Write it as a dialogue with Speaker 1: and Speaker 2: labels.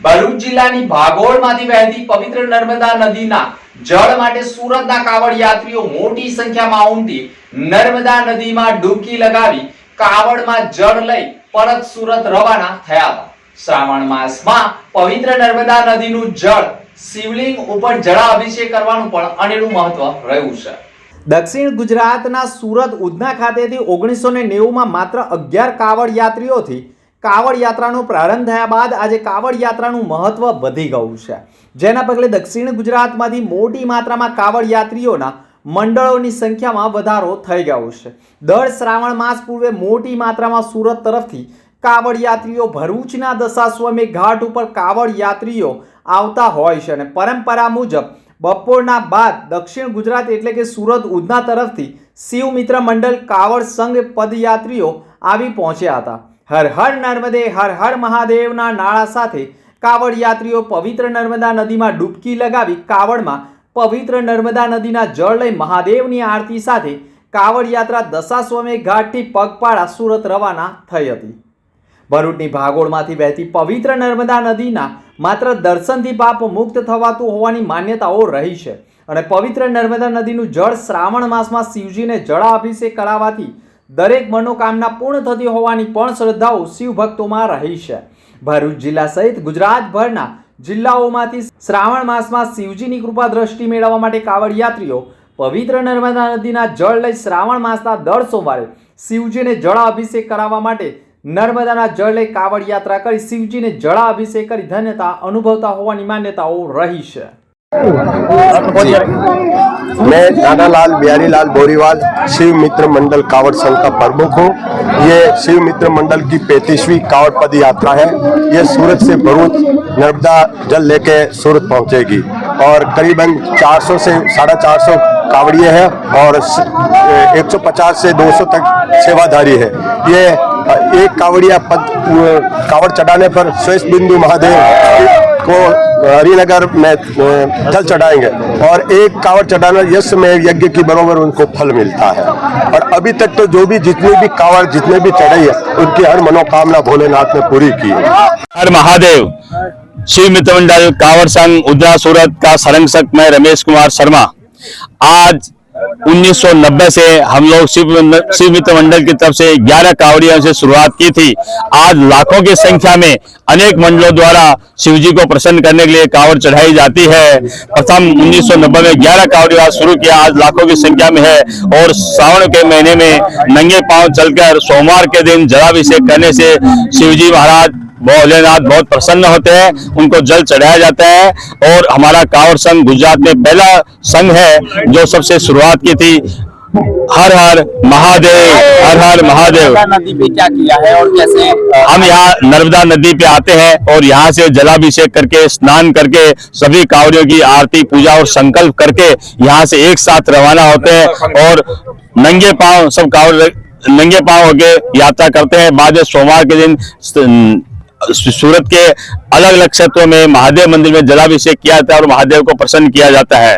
Speaker 1: ભરૂચ જિલ્લાની ભાગોળમાંથી વહેતી પવિત્ર નર્મદા નદીના જળ માટે સુરતના કાવડ યાત્રીઓ મોટી સંખ્યામાં ઉમટી નર્મદા નદીમાં ડૂબકી લગાવી કાવડમાં જળ લઈ પરત સુરત રવાના થયા હતા. શ્રાવણ માસમાં પવિત્ર નર્મદા નદીનું જળ શિવલિંગ ઉપર જળાભિષેક કરવાનું પણ અનેરું મહત્વ રહ્યું છે. દક્ષિણ ગુજરાતના સુરત ઉધના ખાતેથી ઓગણીસો ને નેવુંમાં માત્ર અગિયાર કાવડ યાત્રીઓથી કાવડ યાત્રાનો પ્રારંભ થયા બાદ આજે કાવડ યાત્રાનું મહત્વ વધી ગયું છે. જેના પગલે દક્ષિણ ગુજરાતમાંથી મોટી માત્રામાં કાવડ યાત્રીઓના મંડળોની સંખ્યામાં વધારો થઈ ગયો છે. દર શ્રાવણ માસ પૂર્વે મોટી માત્રામાં સુરત તરફથી કાવડ યાત્રીઓ ભરૂચના દશાશ્વમેઘ ઘાટ ઉપર કાવડ યાત્રીઓ આવતા હોય છે અને પરંપરા મુજબ બપોરના બાદ દક્ષિણ ગુજરાત એટલે કે સુરત ઉધના તરફથી શિવ મિત્ર મંડળ કાવડ સંઘ પદયાત્રીઓ આવી પહોંચ્યા હતા. હર હર નર્મદે, હર હર મહાદેવના નાળા સાથે કાવડ યાત્રીઓ પવિત્ર નર્મદા નદીમાં ડૂબકી લગાવી કાવડમાં પવિત્ર નર્મદા નદીના જળ લઈ મહાદેવની આરતી સાથે કાવડ યાત્રા દશાશ્વમેઘ ઘાટથી પગપાળા સુરત રવાના થઈ હતી. ભરૂચની ભાગોળમાંથી વહેતી પવિત્ર નર્મદા નદીના માત્ર દર્શનથી પાપ મુક્ત થવાતું હોવાની માન્યતાઓ રહી છે. અને પવિત્ર નર્મદા નદીનું જળ શ્રાવણ માસમાં શિવજીને જળાભિષેક કરાવવાથી દરેક મનોકામના પૂર્ણ થતી હોવાની પણ શ્રદ્ધાઓ શિવ ભક્તોમાં રહી છે. ભરૂચ જિલ્લા સહિત ગુજરાતભરના જિલ્લાઓમાંથી શ્રાવણ માસમાં શિવજીની કૃપા દ્રષ્ટિ મેળવવા માટે કાવડ યાત્રીઓ પવિત્ર નર્મદા નદીના જળ લઈ શ્રાવણ માસના દર સોમવારે શિવજીને જળાભિષેક કરાવવા માટે નર્મદાના જળ લઈ કાવડ યાત્રા કરી શિવજીને જળાભિષેક કરી ધન્યતા અનુભવતા હોવાની માન્યતાઓ રહી છે.
Speaker 2: मैं दादालाल बिहारी लाल बोरीवाल, शिव मित्र मंडल कावड़ संघ का प्रमुख हूँ। ये शिव मित्र मंडल की पैंतीसवीं कावड़ पद यात्रा है। ये सूरत से भरूच नर्मदा जल लेके सूरत पहुँचेगी। और करीबन 400 से साढ़े चार सौ कावड़िए हैं और स- ए- 150 से 200 तक सेवाधारी है। ये एक कावड़िया पद कावड़ चढ़ाने पर श्वेत बिंदु महादेव को हरिनगर में जल चढ़ाएँगे। और एक कावड़ चढ़ाना यश में यज्ञ की बरोबर उनको फल मिलता है। और अभी तक तो जो भी, जितने भी कावड़, जितने भी चढ़ाई है, उनकी हर मनोकामना भोलेनाथ ने पूरी की है।
Speaker 3: हर महादेव। शिव मित्र मंडल कांवड़ संघ, उद्रा सूरत का संरक्षक मैं रमेश कुमार शर्मा। आज 1990 से हम लोग शिव शिव मित्र मंडल की तरफ से 11 कांवड़ियों से शुरुआत की थी आज लाखों की संख्या में अनेक मंडलों द्वारा शिव जी को प्रसन्न करने के लिए कांवड़ चढ़ाई जाती है प्रथम 1990 में 11 कांवड़ियों आज शुरू किया आज लाखों की संख्या में है और सावन के महीने में नंगे पांव चलकर सोमवार के दिन जलाभिषेक करने से शिव जी महाराज भोलेनाथ बहुत प्रसन्न होते हैं उनको जल चढ़ाया जाता है और हमारा कांवड़ संघ गुजरात में पहला संघ है जो सबसे शुरुआत की थी। हर हर महादेव हर हर महादेव।
Speaker 4: नदी पे क्या किया है और कैसे?
Speaker 3: हम यहाँ नर्मदा नदी पे आते हैं और यहाँ से जलाभिषेक करके स्नान करके सभी कांवड़ियों की आरती पूजा और संकल्प करके यहाँ से एक साथ रवाना होते हैं और नंगे पाँव सब कांवड़ नंगे पाँव होके यात्रा करते हैं। बाद में सोमवार के दिन सूरत के अलग अलग क्षेत्रों में महादेव मंदिर में जलाभिषेक किया जाता है और महादेव को प्रसन्न किया जाता है